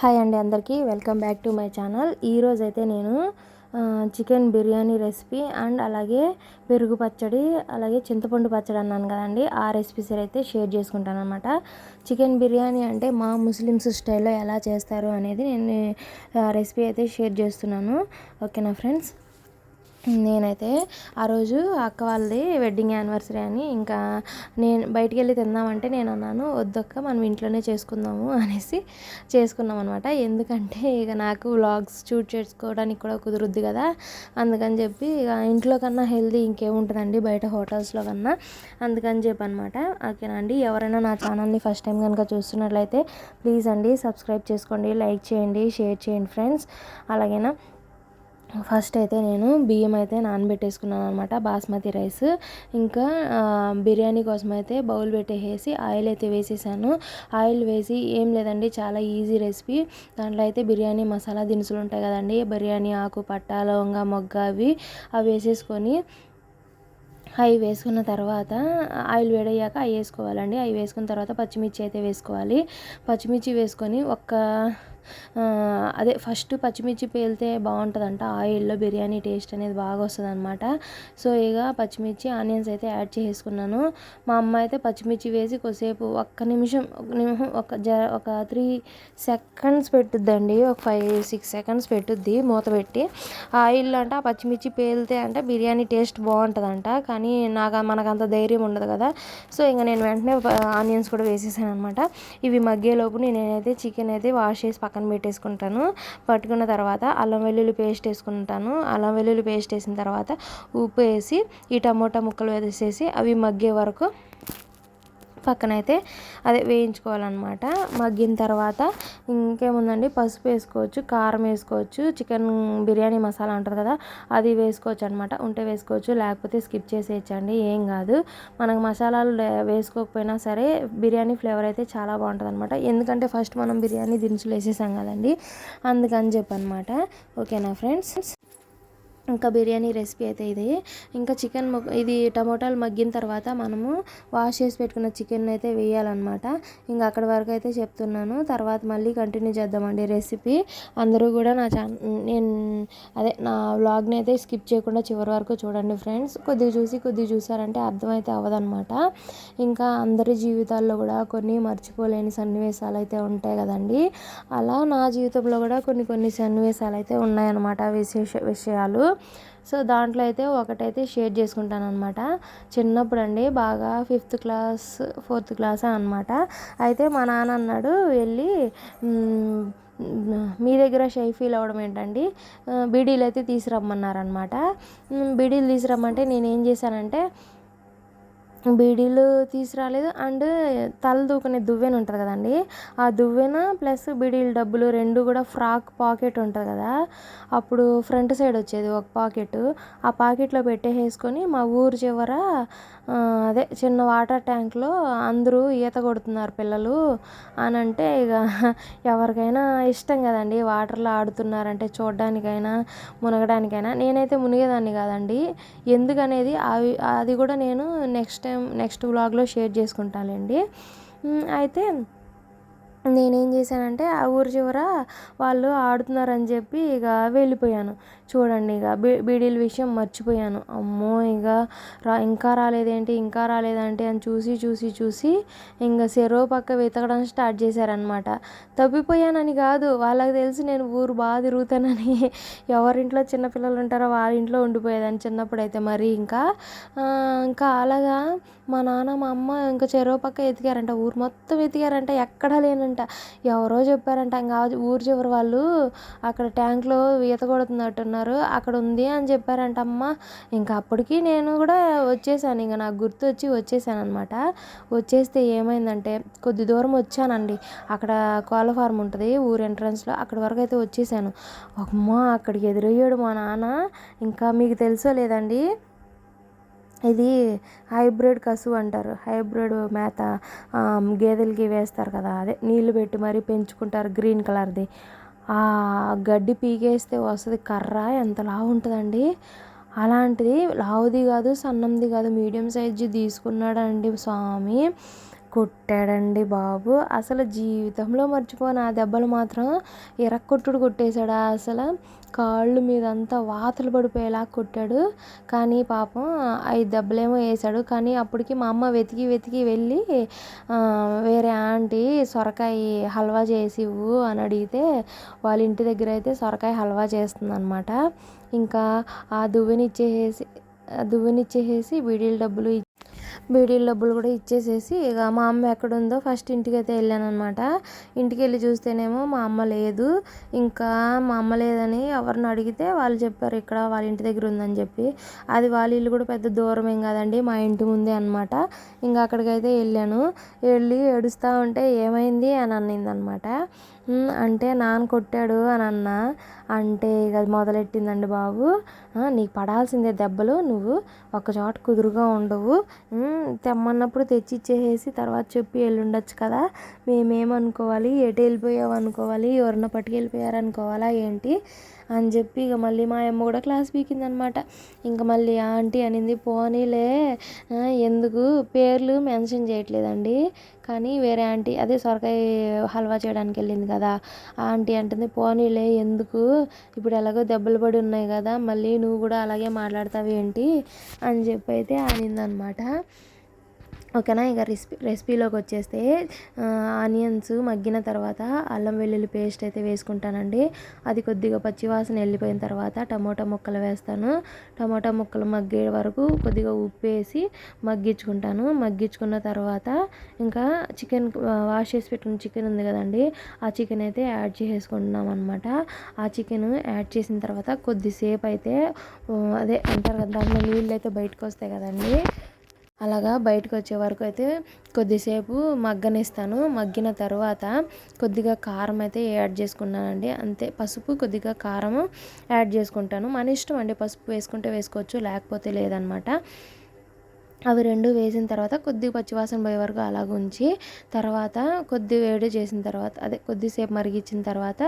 Hi అండి అందరికీ. Welcome back to my channel. ఈరోజు అయితే నేను చికెన్ బిర్యానీ రెసిపీ అండ్ అలాగే పెరుగు పచ్చడి అలాగే చింతపండు పచ్చడి అన్నాను కదండి. ఆ రెసిపీస్ అయితే షేర్ చేసుకుంటాను అనమాట చికెన్ బిర్యానీ అంటే మా ముస్లిమ్స్ స్టైల్లో ఎలా చేస్తారు అనేది నేను రెసిపీ అయితే షేర్ చేస్తున్నాను. ఓకేనా ఫ్రెండ్స్? నేనైతే ఆ రోజు అక్క వాళ్ళది వెడ్డింగ్ యానివర్సరీ అని ఇంకా నేను బయటికి వెళ్ళి తిందామంటే నేను అన్నాను వద్దక్క మనం ఇంట్లోనే చేసుకుందాము అనేసి చేసుకున్నాం అనమాట ఎందుకంటే ఇక నాకు వ్లాగ్స్ షూట్ చేసుకోవడానికి కూడా కుదురుద్ది కదా. అందుకని చెప్పి ఇక ఇంట్లో కన్నా హెల్దీ ఇంకేముంటుందండి? బయట హోటల్స్లో కన్నా. అందుకని చెప్పి అనమాట ఓకేనా అండి? ఎవరైనా నా ఛానల్ని ఫస్ట్ టైం కనుక చూస్తున్నట్లయితే ప్లీజ్ అండి సబ్స్క్రైబ్ చేసుకోండి లైక్ చేయండి షేర్ చేయండి ఫ్రెండ్స్ అలాగేనా? ఫస్ట్ అయితే నేను బియ్యం అయితే నానబెట్టేసుకున్నాను అనమాట బాస్మతి రైస్. ఇంకా బిర్యానీ కోసం అయితే బౌల్ పెట్టేసి ఆయిల్ అయితే వేసేసాను. ఆయిల్ వేసి ఏం లేదండి చాలా ఈజీ రెసిపీ. దాంట్లో అయితే బిర్యానీ మసాలా దినుసులు ఉంటాయి కదండి బిర్యానీ ఆకు పట్ట లవంగ మొగ్గ అవి అవి వేసేసుకొని అవి వేసుకున్న తర్వాత ఆయిల్ వేడయ్యాక అవి వేసుకోవాలండి. అవి వేసుకున్న తర్వాత పచ్చిమిర్చి అయితే వేసుకోవాలి. పచ్చిమిర్చి వేసుకొని ఒక్క అదే ఫస్ట్ పచ్చిమిర్చి పేలితే బాగుంటుందంట. ఆయిల్లో బిర్యానీ టేస్ట్ అనేది బాగా వస్తుంది అనమాట సో ఇక పచ్చిమిర్చి ఆనియన్స్ అయితే యాడ్ చేసుకున్నాను. మా అమ్మ అయితే పచ్చిమిర్చి వేసి కొద్దిసేపు ఒక్క నిమిషం ఒక నిమిషం ఒక జ ఒక త్రీ సెకండ్స్ పెట్టుద్దండి. ఒక ఫైవ్ సిక్స్ సెకండ్స్ పెట్టుద్ది మూత పెట్టి. ఆయిల్లో అంటే ఆ పచ్చిమిర్చి పేలితే అంటే బిర్యానీ టేస్ట్ బాగుంటుందంట. కానీ నాకు మనకు అంత ధైర్యం ఉండదు కదా. సో ఇంకా నేను వెంటనే ఆనియన్స్ కూడా వేసేసాను అనమాట ఇవి మగ్గేలోపు నేనైతే చికెన్ అయితే వాష్ చేసి పక్కన పక్కన పెట్టేసుకుంటాను. పట్టుకున్న తర్వాత అల్లం వెల్లుల్లి పేస్ట్ వేసుకుంటాను. అల్లం వెల్లుల్లి పేస్ట్ వేసిన తర్వాత ఉప్పు వేసి ఈ టమోటా ముక్కలు వేసేసి అవి మగ్గే వరకు పక్కనైతే అదే వేయించుకోవాలన్నమాట. మగ్గిన తర్వాత ఇంకేముందండి? పసుపు వేసుకోవచ్చు కారం వేసుకోవచ్చు చికెన్ బిర్యానీ మసాలా అంటారు కదా అది వేసుకోవచ్చు అనమాట ఉంటే వేసుకోవచ్చు లేకపోతే స్కిప్ చేసేయచ్చండి ఏం కాదు. మనకు మసాలాలు వేసుకోకపోయినా సరే బిర్యానీ ఫ్లేవర్ అయితే చాలా బాగుంటుంది అనమాట ఎందుకంటే ఫస్ట్ మనం బిర్యానీ దినుసులు వేసేసాం కదండి అందుకని చెప్పనమాట ఓకేనా ఫ్రెండ్స్? ఇంకా బిర్యానీ రెసిపీ అయితే ఇది. ఇంకా చికెన్ ఇది టమోటాలు మగ్గిన తర్వాత మనము వాష్ చేసి పెట్టుకున్న చికెన్ అయితే వేయాలన్నమాట. ఇంకా అక్కడి వరకు అయితే చెప్తున్నాను. తర్వాత మళ్ళీ కంటిన్యూ చేద్దామండి రెసిపీ. అందరూ కూడా నా ఛానల్ నేను అదే నా వ్లాగ్ని అయితే స్కిప్ చేయకుండా చివరి వరకు చూడండి ఫ్రెండ్స్. కొద్దిగా చూసి కొద్దిగా చూసారంటే అర్థమైతే అవ్వదనమాట ఇంకా అందరి జీవితాల్లో కూడా కొన్ని మర్చిపోలేని సన్నివేశాలు అయితే ఉంటాయి కదండి. అలా నా జీవితంలో కూడా కొన్ని కొన్ని సన్నివేశాలు అయితే ఉన్నాయన్నమాట విశేష విషయాలు. సో దాంట్లో అయితే ఒకటైతే షేర్ చేసుకుంటాను అనమాట చిన్నప్పుడు అండి బాగా ఫిఫ్త్ క్లాస్ ఫోర్త్ క్లాస్ అనమాట అయితే మా నాన్న అన్నాడు వెళ్ళి మీ దగ్గర షై ఫీల్ అవ్వడం ఏంటండి? బీడీలు అయితే తీసుకురమ్మన్నారనమాట బీడీలు తీసురమ్మంటే నేను ఏం చేశానంటే బీడీలు తీసుకురాలేదు. అండ్ తల దూకునే దువ్వెన ఉంటుంది కదండి. ఆ దువ్వెన ప్లస్ బీడీలు డబ్బులు రెండు కూడా ఫ్రాక్ పాకెట్ ఉంటుంది కదా. అప్పుడు ఫ్రంట్ సైడ్ వచ్చేది ఒక పాకెట్. ఆ పాకెట్లో పెట్టేసుకొని మా ఊరు చివర అదే చిన్న వాటర్ ట్యాంక్లో అందరూ ఈత కొడుతున్నారు పిల్లలు. అని అంటే ఇక ఎవరికైనా ఇష్టం కదండి. వాటర్లో ఆడుతున్నారంటే చూడడానికైనా మునగడానికైనా. నేనైతే మునిగేదాన్ని కాదండి. ఎందుకనేది? అవి అది కూడా నేను నెక్స్ట్ టైం నెక్స్ట్ వ్లాగ్లో షేర్ చేసుకుంటానండి. అయితే నేనేం చేశానంటే ఆ ఊరి చివర వాళ్ళు ఆడుతున్నారని చెప్పి ఇక వెళ్ళిపోయాను. చూడండి ఇక. బీ బీడీల విషయం మర్చిపోయాను. అమ్మో ఇక. రా ఇంకా రాలేదేంటి? ఇంకా రాలేదంటే అని చూసి చూసి చూసి ఇంకా సెరో పక్క వెతకడం స్టార్ట్ చేశారనమాట తప్పిపోయానని కాదు. వాళ్ళకి తెలిసి నేను ఊరు బాగా తిరుగుతానని. ఎవరింట్లో చిన్నపిల్లలు ఉంటారో వాళ్ళ ఇంట్లో ఉండిపోయేదాన్ని చిన్నప్పుడు అయితే మరి ఇంకా. ఇంకా అలాగా మా నాన్న మా అమ్మ ఇంకా చెరువు పక్క ఎతికారంట ఊరు మొత్తం ఎతికారంట ఎక్కడా లేనంట. ఎవరో చెప్పారంట. ఇంకా ఊరు చివరి వాళ్ళు అక్కడ ట్యాంక్లో ఈత కొడుతున్నట్టున్నారు అన్నారు అక్కడ ఉంది అని చెప్పారంట అమ్మ ఇంకా అప్పటికి నేను కూడా వచ్చేసాను. ఇంకా నాకు గుర్తు వచ్చి వచ్చేసాను అనమాట వచ్చేస్తే ఏమైందంటే కొద్ది దూరం వచ్చానండి. అక్కడ కోళ్ళ ఫార్మ్ ఉంటుంది ఊరు ఎంట్రన్స్లో. అక్కడి వరకు అయితే వచ్చేసాను. అమ్మ అక్కడికి ఎదురయ్యాడు మా నాన్న. ఇంకా మీకు తెలుసో లేదండి ఇది హైబ్రిడ్ కసువు అంటారు. హైబ్రిడ్ మేత గేదెలకి వేస్తారు కదా అదే నీళ్ళు పెట్టి మరీ పెంచుకుంటారు గ్రీన్ కలర్ది. ఆ గడ్డి పీకేస్తే వస్తుంది కర్ర ఎంత లావు ఉంటుందండి? అలాంటిది లావుది కాదు సన్నంది కాదు మీడియం సైజు తీసుకున్నాడండి స్వామి. కొట్టాడండి బాబు. అసలు జీవితంలో మర్చిపోను. ఆ దెబ్బలు మాత్రం ఇరక్కొట్టుడు కొట్టేశాడు. అసలు కాళ్ళు మీదంతా వాతలు పడిపోయేలా కొట్టాడు. కానీ పాపం ఐదు దెబ్బలేమో వేసాడు కానీ అప్పటికి మా అమ్మ వెతికి వెతికి వెళ్ళి వేరే ఆంటీ సొరకాయ హల్వా చేసి ఇవ్వు అని అడిగితే వాళ్ళ ఇంటి దగ్గర అయితే సొరకాయ హల్వా చేస్తుంది అనమాట ఇంకా ఆ దువ్వెనిచ్చేసేసి దువ్వెనిచ్చేసేసి బీడీల డబ్బులు బీడీల డబ్బులు కూడా ఇచ్చేసేసి ఇక మా అమ్మ ఎక్కడుందో ఫస్ట్ ఇంటికి అయితే వెళ్ళానమాట ఇంటికి వెళ్ళి చూస్తేనేమో మా అమ్మ లేదు. ఇంకా మా అమ్మ లేదని ఎవరిని అడిగితే వాళ్ళు చెప్పారు ఇక్కడ వాళ్ళ ఇంటి దగ్గర ఉందని చెప్పి. అది వాళ్ళ ఇల్లు కూడా పెద్ద దూరం ఏం కాదండి మా ఇంటి ముందే అనమాట ఇంకా అక్కడికైతే వెళ్ళాను. వెళ్ళి ఏడుస్తూ ఉంటే ఏమైంది అని అన్నింది అనమాట అంటే నాన్న కొట్టాడు అని అన్న. అంటే ఇక మొదలెట్టిందండి బాబు? నీకు పడాల్సిందే దెబ్బలు. నువ్వు ఒకచోట కుదురుగా ఉండవు. తెమ్మన్నప్పుడు తెచ్చి ఇచ్చేసేసి తర్వాత చెప్పి వెళ్ళుండొచ్చు కదా. మేమేమనుకోవాలి? ఎటు వెళ్ళిపోయావు అనుకోవాలి ఎవరన్నా పట్టుకెళ్ళిపోయారు అనుకోవాలా ఏంటి? అని చెప్పి ఇక మళ్ళీ మా అమ్మ కూడా క్లాస్ పీకిందనమాట. ఇంకా మళ్ళీ ఆంటీ అనింది. పోనీలే. ఎందుకు? పేర్లు మెన్షన్ చేయట్లేదండి. కానీ వేరే ఆంటీ అదే సొరకాయ హల్వా చేయడానికి వెళ్ళింది కదా ఆ ఆంటీ అంటుంది పోనీలే ఎందుకు? ఇప్పుడు ఎలాగో దెబ్బలు పడి ఉన్నాయి కదా మళ్ళీ నువ్వు కూడా అలాగే మాట్లాడతావు ఏంటి అని చెప్పి అయితే అనిందనమాట ఓకేనా? ఇక రెసిపీ రెసిపీలోకి వచ్చేస్తే ఆనియన్స్ మగ్గిన తర్వాత అల్లం వెల్లుల్లి పేస్ట్ అయితే వేసుకుంటానండి. అది కొద్దిగా పచ్చివాసన వెళ్ళిపోయిన తర్వాత టమోటా ముక్కలు వేస్తాను. టమోటా ముక్కలు మగ్గే వరకు కొద్దిగా ఉప్పు వేసి మగ్గించుకుంటాను. మగ్గించుకున్న తర్వాత ఇంకా చికెన్ వాష్ చేసి పెట్టుకున్న చికెన్ ఉంది కదండి ఆ చికెన్ అయితే యాడ్ చేసేసుకుంటున్నాం అనమాట ఆ చికెన్ యాడ్ చేసిన తర్వాత కొద్దిసేపు అయితే అదే అంటారు కదా దాంట్లో నీళ్ళు అయితే బయటకు వస్తాయి కదండి. అలాగా బయటకు వచ్చే వరకు అయితే కొద్దిసేపు మగ్గనిస్తాను. మగ్గిన తర్వాత కొద్దిగా కారం అయితే యాడ్ చేసుకున్నానండి. అంతే పసుపు కొద్దిగా కారం యాడ్ చేసుకుంటాను. మన ఇష్టం అండి పసుపు వేసుకుంటే వేసుకోవచ్చు లేకపోతే లేదనమాట. అవి రెండు వేసిన తర్వాత కొద్దిగా పచ్చివాసన పోయే వరకు అలాగ ఉంచి తర్వాత కొద్ది వేడి చేసిన తర్వాత అదే కొద్దిసేపు మరిగించిన తర్వాత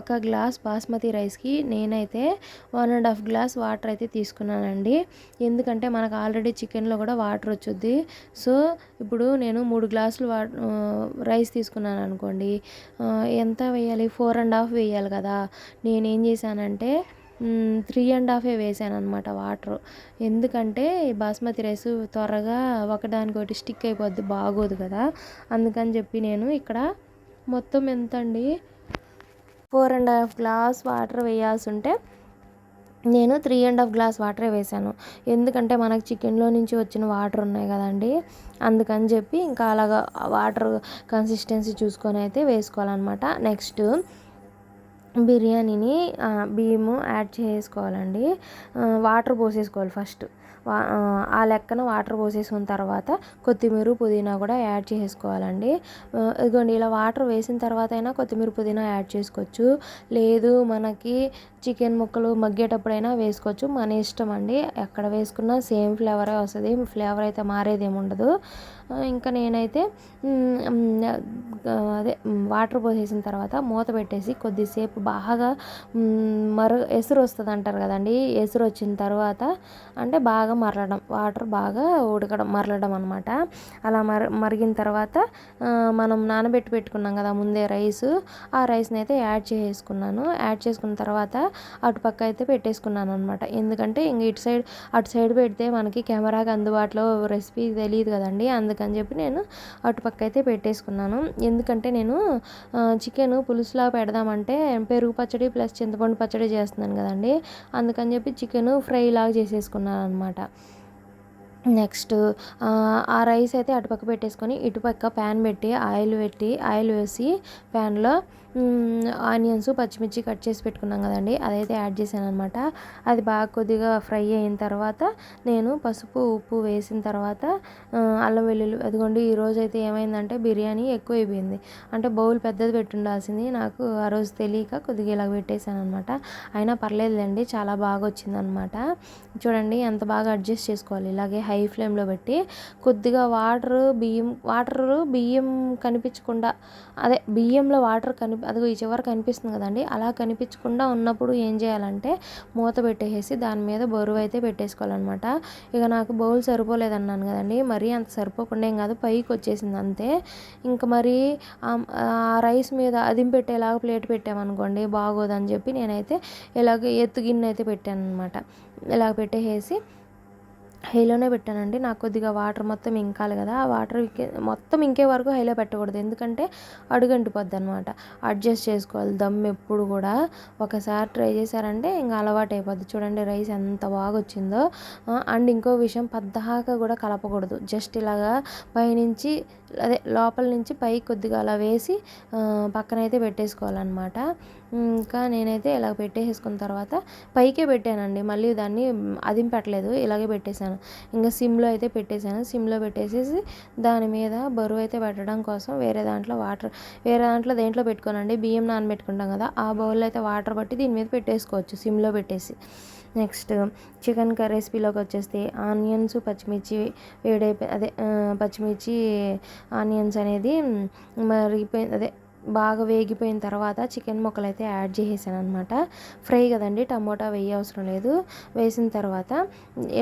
ఒక గ్లాస్ బాస్మతి రైస్కి నేనైతే one and half glass water అయితే తీసుకున్నానండి. ఎందుకంటే మనకు ఆల్రెడీ చికెన్లో కూడా వాటర్ వచ్చుద్ది. సో ఇప్పుడు నేను మూడు గ్లాసులు వా రైస్ తీసుకున్నాను అనుకోండి ఎంత వేయాలి? ఫోర్ అండ్ హాఫ్ వేయాలి కదా. నేనేం చేశానంటే త్రీ అండ్ హాఫే వేసాను అనమాట వాటర్. ఎందుకంటే బాస్మతి రైస్ త్వరగా ఒకదానికొకటి స్టిక్ అయిపోద్ది బాగోదు కదా. అందుకని చెప్పి నేను ఇక్కడ మొత్తం ఎంత అండి four and half glass water వేయాల్సి ఉంటే నేను త్రీ అండ్ హాఫ్ గ్లాస్ వాటరే వేసాను. ఎందుకంటే మనకు చికెన్లో నుంచి వచ్చిన వాటర్ ఉన్నాయి కదండి. అందుకని చెప్పి ఇంకా అలాగా వాటర్ కన్సిస్టెన్సీ చూసుకొని అయితే వేసుకోవాలన్నమాట. నెక్స్ట్ బిర్యానీని బియ్యము యాడ్ చేసుకోవాలండి. వాటర్ పోసేసుకోవాలి ఫస్ట్. ఆ లెక్కన వాటర్ పోసేసుకున్న తర్వాత కొత్తిమీర పుదీనా కూడా యాడ్ చేసుకోవాలండి. ఇదిగోండి ఇలా వాటర్ వేసిన తర్వాత అయినా కొత్తిమీర పుదీనా యాడ్ చేసుకోవచ్చు. లేదు మనకి చికెన్ ముక్కలు మగ్గేటప్పుడైనా వేసుకోవచ్చు. మన ఇష్టం అండి. ఎక్కడ వేసుకున్నా సేమ్ ఫ్లేవరే వస్తుంది. ఫ్లేవర్ అయితే మారేది ఉండదు. ఇంకా నేనైతే అదే వాటర్ పోసేసిన తర్వాత మూత పెట్టేసి కొద్దిసేపు బాగా మరు ఎసురు వస్తుంది అంటారు కదండి. ఎసురు వచ్చిన తర్వాత అంటే బాగా మరలడం వాటర్ బాగా ఉడకడం మరలడం అనమాట అలా మర మరిగిన తర్వాత మనం నానబెట్టి పెట్టుకున్నాం కదా ముందే రైస్ ఆ రైస్ని అయితే యాడ్ చేసుకున్నాను యాడ్ చేసుకున్న తర్వాత అటుపక్క అయితే పెట్టేసుకున్నాను అనమాట ఎందుకంటే ఇంక ఇటు సైడ్ అటు సైడ్ పెడితే మనకి కెమెరాకి అందుబాటులో రెసిపీ తెలియదు కదండి. అందుకని చెప్పి నేను అటుపక్క అయితే పెట్టేసుకున్నాను. ఎందుకంటే నేను చికెన్ పులుసులా పెడదామంటే పెరుగు పచ్చడి ప్లస్ చింతపండు పచ్చడి చేస్తున్నాను కదండి. అందుకని చెప్పి చికెన్ ఫ్రై లాగా చేసేసుకున్నాను అనమాట నెక్స్ట్ ఆ రైస్ అయితే అటుపక్క పెట్టేసుకొని ఇటుపక్క ప్యాన్ పెట్టి ఆయిల్ పెట్టి ఆయిల్ వేసి ప్యాన్లో ఆనియన్స్ పచ్చిమిర్చి కట్ చేసి పెట్టుకున్నాం కదండి. అదైతే యాడ్ చేశాను అనమాట అది బాగా కొద్దిగా ఫ్రై అయిన తర్వాత నేను పసుపు ఉప్పు వేసిన తర్వాత అల్లం వెల్లుల్లి అదిగోండి ఈరోజు అయితే ఏమైందంటే బిర్యానీ ఎక్కువ అయిపోయింది అంటే బౌల్ పెద్దది పెట్టుండాల్సింది. నాకు ఆ రోజు తెలియక కొద్దిగా ఇలా పెట్టేశాను అనమాట అయినా పర్లేదులేండి చాలా బాగా వచ్చిందనమాట చూడండి ఎంత బాగా అడ్జస్ట్ చేసుకోవాలి. ఇలాగే హై ఫ్లేమ్లో పెట్టి కొద్దిగా వాటర్ బియ్యం వాటర్ బియ్యం కనిపించకుండా అదే బియ్యంలో వాటర్ కనిపి అదిగో ఈ చివర కనిపిస్తుంది కదండి. అలా కనిపించకుండా ఉన్నప్పుడు ఏం చేయాలంటే మూత పెట్టేసి దాని మీద బరువు అయితే పెట్టేసుకోవాలన్నమాట. ఇక నాకు బౌల్ సరిపోలేదన్నాను కదండి. మరీ అంత సరిపోకుండా ఏం కాదు పైకి వచ్చేసింది అంతే. ఇంకా మరి ఆ రైస్ మీద అదిం పెట్టేలాగా ప్లేట్ పెట్టామనుకోండి బాగోదని చెప్పి నేనైతే ఇలాగ ఎత్తు గిన్నె అయితే పెట్టాను అనమాట ఇలా పెట్టేసి హైలోనే పెట్టానండి. నాకు కొద్దిగా వాటర్ మొత్తం ఇంకాలి కదా ఆ వాటర్ మొత్తం ఇంకే వరకు హైలో పెట్టకూడదు. ఎందుకంటే అడుగంటిపోద్ది అనమాట అడ్జస్ట్ చేసుకోవాలి. దమ్ ఎప్పుడు కూడా ఒకసారి ట్రై చేశారంటే ఇంకా అలవాటు అయిపోద్ది చూడండి రైస్ ఎంత బాగా వచ్చిందో అండ్ ఇంకో విషయం పద్దాక కూడా కలపకూడదు. జస్ట్ ఇలాగా పైనుంచి అదే లోపల నుంచి పై కొద్దిగా అలా వేసి పక్కనైతే పెట్టేసుకోవాలన్నమాట. ఇంకా నేనైతే ఇలా పెట్టేసుకున్న తర్వాత పైకే పెట్టానండి. మళ్ళీ దాన్ని అదిం పెట్టలేదు ఇలాగే పెట్టేశాను. ఇంకా సిమ్లో అయితే పెట్టేశాను. సిమ్లో పెట్టేసేసి దాని మీద బరువు అయితే పెట్టడం కోసం వేరే దాంట్లో వాటర్ వేరే దాంట్లో దేంట్లో పెట్టుకోనండి? బియ్యం నానబెట్టుకుంటాం కదా ఆ బౌల్లో అయితే వాటర్ పట్టి దీని మీద పెట్టేసుకోవచ్చు సిమ్లో పెట్టేసి. నెక్స్ట్ చికెన్ రెసిపీలోకి వచ్చేస్తే ఆనియన్స్ పచ్చిమిర్చి వేడైపోయి అదే పచ్చిమిర్చి ఆనియన్స్ అనేది మరిగిపోయి అదే బాగా వేగిపోయిన తర్వాత చికెన్ ముక్కలు అయితే యాడ్ చేసేసాను అనమాట ఫ్రై కదండి టమోటా వేయ అవసరం లేదు. వేసిన తర్వాత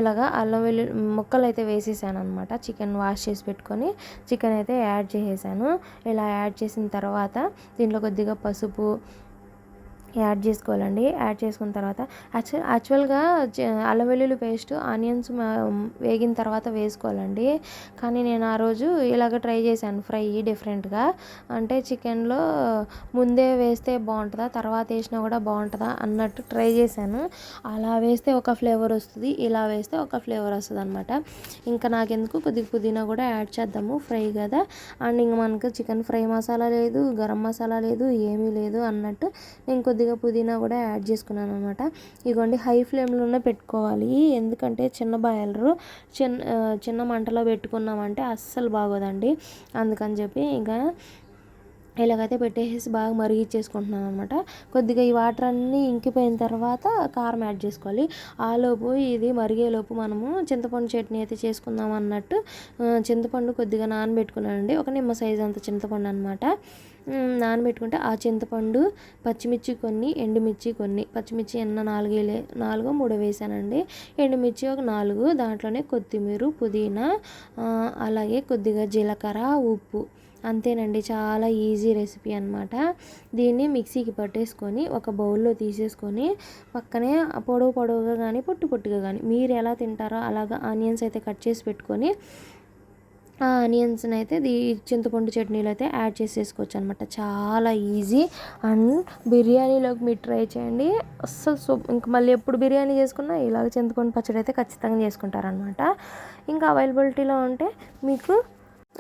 ఇలాగా అల్లం వెల్లు ముక్కలు అయితే వేసేసాను అనమాట చికెన్ వాష్ చేసి పెట్టుకొని చికెన్ అయితే యాడ్ చేసేసాను. ఇలా యాడ్ చేసిన తర్వాత దీంట్లో కొద్దిగా పసుపు యాడ్ చేసుకోవాలండి. యాడ్ చేసుకున్న తర్వాత యాక్చువల్ యాక్చువల్గా అల్లం వెల్లుల్లి పేస్ట్ ఆనియన్స్ వేగిన తర్వాత వేసుకోవాలండి. కానీ నేను ఆ రోజు ఇలాగ ట్రై చేశాను ఫ్రై డిఫరెంట్గా. అంటే చికెన్లో ముందే వేస్తే బాగుంటుందా తర్వాత వేసినా కూడా బాగుంటుందా అన్నట్టు ట్రై చేశాను. అలా వేస్తే ఒక ఫ్లేవర్ వస్తుంది ఇలా వేస్తే ఒక ఫ్లేవర్ వస్తుంది అనమాట ఇంకా నాకెందుకు? కొద్దిగా పుదీనా కూడా యాడ్ చేద్దాము ఫ్రై కదా. అండ్ ఇంకా మనకు చికెన్ ఫ్రై మసాలా లేదు గరం మసాలా లేదు ఏమీ లేదు అన్నట్టు నేను కొద్దిగా పుదీనా కూడా యాడ్ చేసుకున్నాను అనమాట ఇగోండి హై ఫ్లేమ్లోనే పెట్టుకోవాలి. ఎందుకంటే చిన్న బాయిలరు చిన్న చిన్న మంటలో పెట్టుకున్నామంటే అస్సలు బాగోదండి. అందుకని చెప్పి ఇంకా ఇలాగైతే పెట్టేసి బాగా మరిగిచ్చేసుకుంటున్నాను అనమాట కొద్దిగా ఈ వాటర్ అన్నీ ఇంకిపోయిన తర్వాత కారం యాడ్ చేసుకోవాలి. ఆలోపు ఇది మరిగేలోపు మనము చింతపండు చట్నీ అయితే చేసుకుందాం అన్నట్టు చింతపండు కొద్దిగా నానబెట్టుకున్నానండి. ఒక నిమ్మ సైజ్ అంత చింతపండు అనమాట నానబెట్టుకుంటే ఆ చింతపండు పచ్చిమిర్చి కొన్ని ఎండుమిర్చి కొన్ని. పచ్చిమిర్చి ఎన్న నాలుగేలే నాలుగో మూడో వేసానండి. ఎండుమిర్చి ఒక నాలుగు దాంట్లోనే కొత్తిమీర పుదీనా అలాగే కొద్దిగా జీలకర్ర ఉప్పు. అంతేనండి చాలా ఈజీ రెసిపీ అనమాట దీన్ని మిక్సీకి పట్టేసుకొని ఒక బౌల్లో తీసేసుకొని పక్కనే పొడవు పొడవుగా కానీ పొట్టు పొట్టుగా కానీ మీరు ఎలా తింటారో అలాగా ఆనియన్స్ అయితే కట్ చేసి పెట్టుకొని ఆ ఆనియన్స్ని అయితే దీ చింతపండు చట్నీలో అయితే యాడ్ చేసేసుకోవచ్చు అనమాట చాలా ఈజీ. అండ్ బిర్యానీలోకి మీరు ట్రై చేయండి. అస్సలు సూప్ ఇంకా మళ్ళీ ఎప్పుడు బిర్యానీ చేసుకున్నా ఇలాగ చింతపండు పచ్చడి అయితే ఖచ్చితంగా చేసుకుంటారనమాట ఇంకా అవైలబిలిటీలో ఉంటే మీకు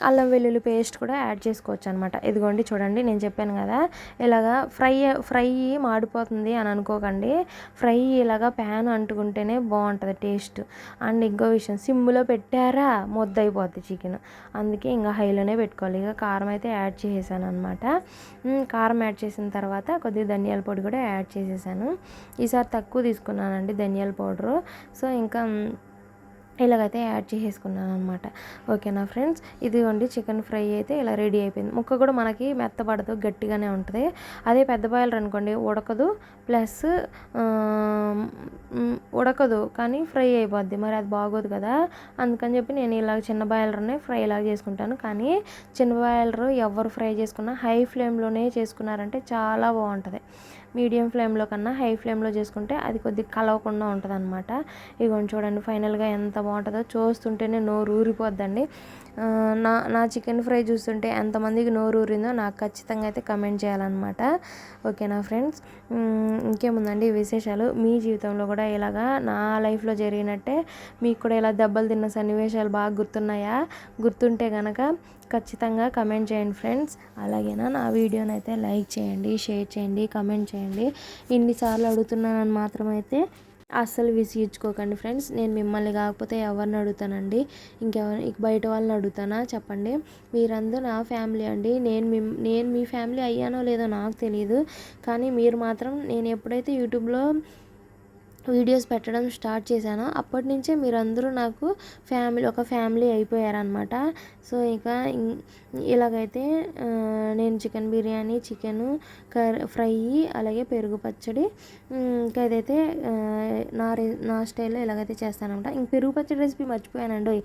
అల్లం వెల్లుల్లి పేస్ట్ కూడా యాడ్ చేసుకోవచ్చు అనమాట ఇదిగోండి చూడండి నేను చెప్పాను కదా ఇలాగా ఫ్రై ఫ్రై మాడిపోతుంది అని అనుకోకండి. ఫ్రై ఇలాగా ప్యాన్ అంటుకుంటేనే బాగుంటుంది టేస్ట్. అండ్ ఇంకో విషయం సిమ్లో పెట్టారా ముద్ద అయిపోద్ది చికెన్. అందుకే ఇంకా హైలోనే పెట్టుకోవాలి. ఇక కారం అయితే యాడ్ చేసేసాను అనమాట కారం యాడ్ చేసిన తర్వాత కొద్దిగా ధనియాల పొడి కూడా యాడ్ చేసేసాను. ఈసారి తక్కువ తీసుకున్నానండి ధనియాల పౌడరు. సో ఇంకా ఇలాగైతే యాడ్ చేసేసుకున్నాను అనమాట ఓకేనా ఫ్రెండ్స్? ఇదిగోండి చికెన్ ఫ్రై అయితే ఇలా రెడీ అయిపోయింది. ముక్క కూడా మనకి మెత్తబడదు గట్టిగానే ఉంటుంది. అదే పెద్ద బాయిలర్ అనుకోండి ఉడకదు. ప్లస్ ఉడకదు కానీ ఫ్రై అయిపోద్ది. మరి అది బాగోదు కదా. అందుకని చెప్పి నేను ఇలాగ చిన్న బాయిలర్నే ఫ్రై ఇలాగ చేసుకుంటాను. కానీ చిన్న బాయిలర్ ఎవరు ఫ్రై చేసుకున్నా హై ఫ్లేమ్లోనే చేసుకున్నారంటే చాలా బాగుంటుంది. మీడియం ఫ్లేమ్లో కన్నా హై ఫ్లేమ్లో చేసుకుంటే అది కొద్దిగా కలవకుండా ఉంటుంది అనమాట ఇగోండి చూడండి ఫైనల్గా ఎంత బాగుంటుందో చూస్తుంటేనే నోరు ఊరిపోద్దండి. నా నా చికెన్ ఫ్రై చూస్తుంటే ఎంతమందికి నోరు ఊరిందో నాకు ఖచ్చితంగా అయితే కమెంట్ చేయాలన్నమాట. ఓకేనా ఫ్రెండ్స్? ఇంకేముందండి విశేషాలు? మీ జీవితంలో కూడా ఇలాగా నా లైఫ్లో జరిగినట్టే మీకు కూడా ఇలా దెబ్బలు తిన్న సన్నివేశాలు బాగా గుర్తున్నాయా? గుర్తుంటే కనుక ఖచ్చితంగా కమెంట్ చేయండి ఫ్రెండ్స్ అలాగేనా? నా వీడియోని అయితే లైక్ చేయండి షేర్ చేయండి కమెంట్ చేయండి. ఇన్నిసార్లు అడుగుతున్నానని మాత్రమైతే అస్సలు విసిగించుకోకండి ఫ్రెండ్స్ నేను మిమ్మల్ని కాకపోతే ఎవరిని అడుగుతానండి? ఇంకెవరి బయట వాళ్ళని అడుగుతానా? చెప్పండి. మీరందరూ నా ఫ్యామిలీ అండి. నేను మీ నేను మీ ఫ్యామిలీ అయ్యానో లేదో నాకు తెలియదు కానీ మీరు మాత్రం నేను ఎప్పుడైతే యూట్యూబ్లో వీడియోస్ పెట్టడం స్టార్ట్ చేశాను. అప్పటి నుంచే మీరందరూ నాకు ఫ్యామిలీ ఒక ఫ్యామిలీ అయిపోయారనమాట సో ఇక ఇలాగైతే నేను chicken biryani chicken curry fry అలాగే పెరుగు పచ్చడి ఇంకా ఇదైతే నా రే నా స్టైల్లో ఇలాగైతే చేస్తానమాట ఇంక పెరుగు పచ్చడి రెసిపీ మర్చిపోయానండి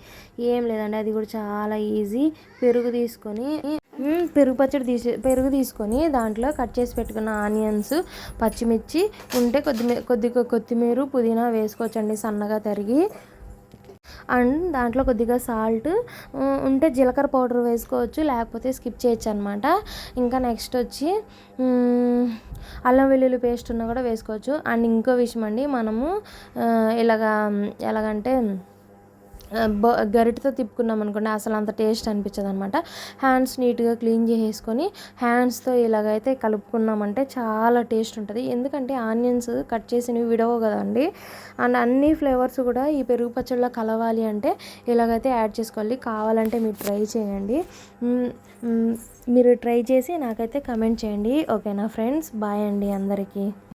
ఏం లేదండి అది కూడా చాలా ఈజీ. పెరుగు తీసుకొని పెరుగు పచ్చడి తీసి పెరుగు తీసుకొని దాంట్లో కట్ చేసి పెట్టుకున్న ఆనియన్స్ పచ్చిమిర్చి ఉంటే కొద్దిమీ కొద్దిగా కొత్తిమీర పుదీనా వేసుకోవచ్చండి సన్నగా తరిగి. అండ్ దాంట్లో కొద్దిగా సాల్ట్ ఉంటే జీలకర్ర పౌడర్ వేసుకోవచ్చు లేకపోతే స్కిప్ చేయొచ్చు అనమాట ఇంకా నెక్స్ట్ వచ్చి అల్లం వెల్లుల్లి పేస్ట్ ఉన్నా కూడా వేసుకోవచ్చు. అండ్ ఇంకో విషయం అండి మనము ఇలాగా ఎలాగంటే గరిటతో తిప్పుకున్నాం అనుకోండి అసలు అంత టేస్ట్ అనిపించదు అనమాట హ్యాండ్స్ నీట్గా క్లీన్ చేసేసుకొని హ్యాండ్స్తో ఇలాగైతే కలుపుకున్నామంటే చాలా టేస్ట్ ఉంటుంది. ఎందుకంటే ఆనియన్స్ కట్ చేసినవి విడవు కదండి. అండ్ అన్ని ఫ్లేవర్స్ కూడా ఈ పెరుగు పచ్చడిలో కలవాలి అంటే ఇలాగైతే యాడ్ చేసుకోవాలి. కావాలంటే మీరు ట్రై చేయండి. మీరు ట్రై చేసి నాకైతే కమెంట్ చేయండి. ఓకేనా ఫ్రెండ్స్? బాయ్ అండి అందరికీ.